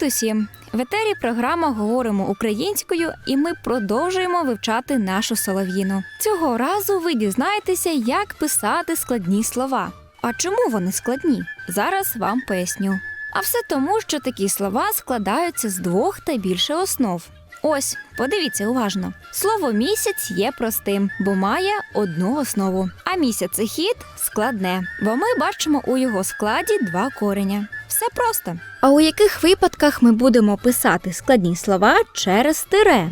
друзі! В етері програма Говоримо українською, і ми продовжуємо вивчати нашу солов'їну. Цього разу ви дізнаєтеся, як писати складні слова. А чому вони складні? Зараз вам поясню. А все тому, що такі слова складаються з двох та більше основ. Ось, подивіться уважно. Слово місяць є простим, бо має одну основу. А місяцехід складне, бо ми бачимо у його складі два кореня. Все просто. А у яких випадках ми будемо писати складні слова через тире?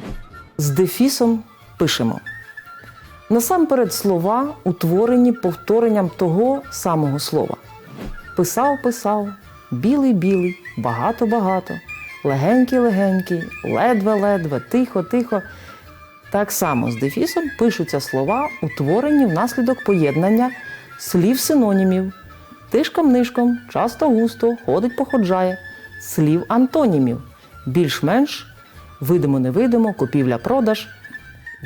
З дефісом пишемо. Насамперед слова утворені повторенням того самого слова. Писав, писав, білий, білий, багато, багато, легенький, легенький, ледве, ледве, тихо, тихо. Так само з дефісом пишуться слова, утворені внаслідок поєднання слів синонімів, тишком нишком, часто густо, ходить походжає, слів антонімів, більш-менш, видимо-невидимо, купівля-продаж,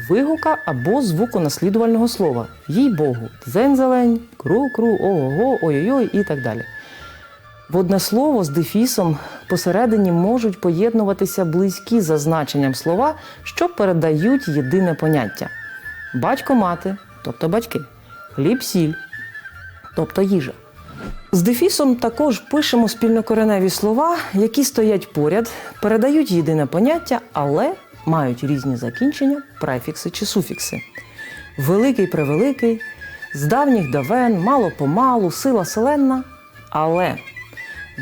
вигука або звуконаслідувального слова. Їй Богу, дзень-зелень, кру-кру, ого-го, ой-ой-ой і так далі. В одне слово з дефісом посередині можуть поєднуватися близькі за значенням слова, що передають єдине поняття: батько-мати, тобто батьки, хліб-сіль, тобто їжа. З дефісом також пишемо спільнокореневі слова, які стоять поряд, передають єдине поняття, але мають різні закінчення, префікси чи суфікси. Великий превеликий, з давніх давен, мало помалу, сила селенна, але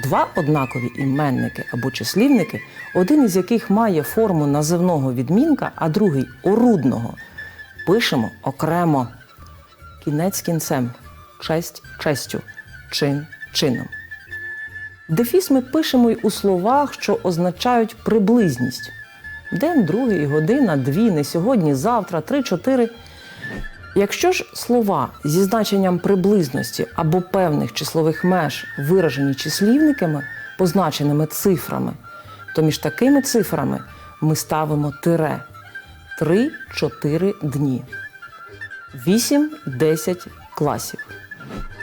два однакові іменники або числівники, один із яких має форму називного відмінка, а другий орудного, пишемо окремо. Кінець кінцем, честь честю, чин чином. Дефіс ми пишемо й у словах, що означають приблизність. День, другий, година, дві, не сьогодні, завтра, три, чотири. Якщо ж слова зі значенням приблизності або певних числових меж виражені числівниками, позначеними цифрами, то між такими цифрами ми ставимо тире 3-4 дні, 8-10 класів.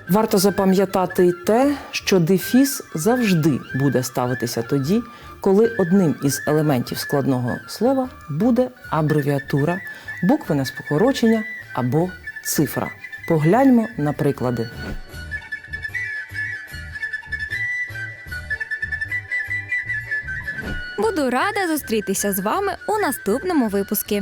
Варто запам'ятати й те, що дефіс завжди буде ставитися тоді, коли одним із елементів складного слова буде абревіатура, буквене спокорочення або цифра. Погляньмо на приклади. Буду рада зустрітися з вами у наступному випуску.